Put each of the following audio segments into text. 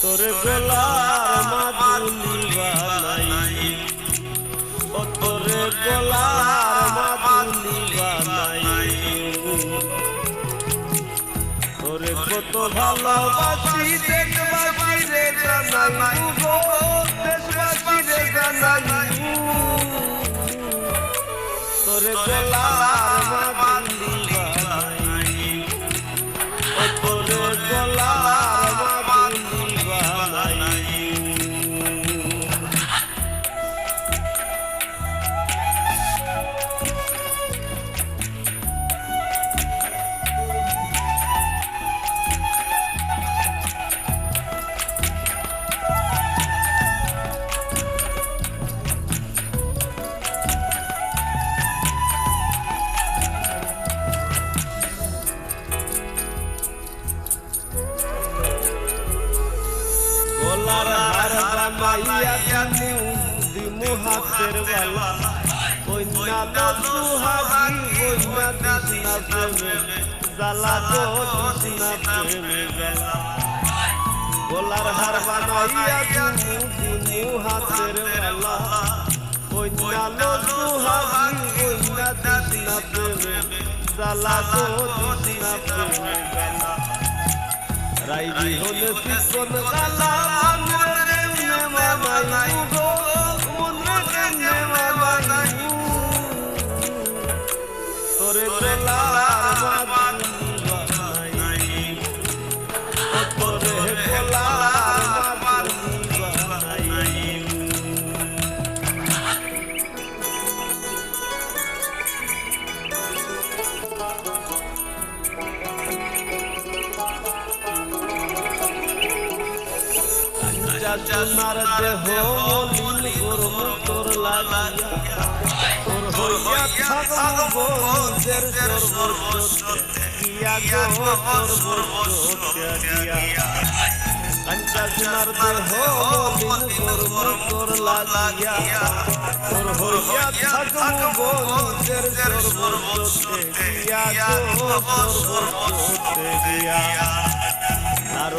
তোরে গোলার কত ভালোবাসি দেখবাসি রে জানাই দেশবাসি রে জানাই তোরে গোলার গোলার হার বানাইয়া দিমু দিমু হাতের বালা। কইনা লো সুহাগি কইনা দিসনা প্রেমে। জালা গো দিসনা প্রেমে জালা গোলার হার বানাইয়া দিমু দিমু হাতের বালা। কইনা লো সুহাগি কইনা দিসনা প্রেমে। জালা গো দিসনা প্রেমে জালা রাইজি হলে চিকন গালা মনরে কেমনে মানাই গো মনরে কেমনে মানাই তোরে তোলা চাচুনার দেহ লীল করম তোর লাগিয়া। আরও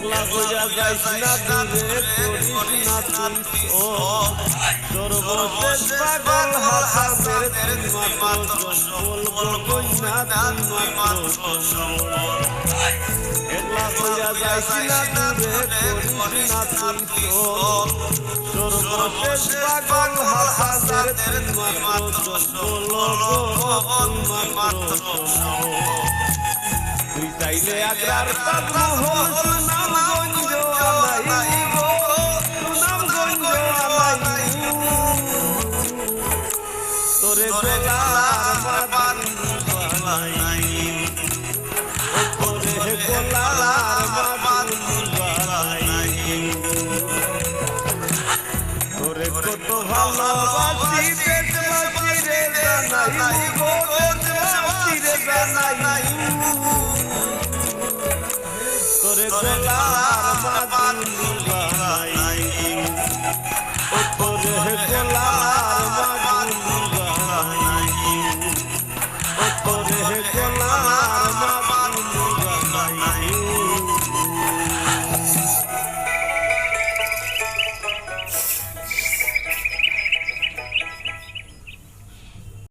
একলা গোজা যাইস না দূরে, করিস না তুই। ও বসেস পাগল হাসানের তুই মাত্র বলব কইনা তুই মাত্র একলা গোজা যাইস না দূরে, করিস না তুই। ও বসেস পাগল হাসানের তুই মাত্র বলব তুই মাত্র তুই চাইলে আগ্রার তাজমহল সুনামগঞ্জ আলাই সুনামগঞ্জ আলাই তোরে গোলার মাদুলি বানাই তোরে গোলার মাদুলি বানাই তোরে কত ভালোবাসি করলাম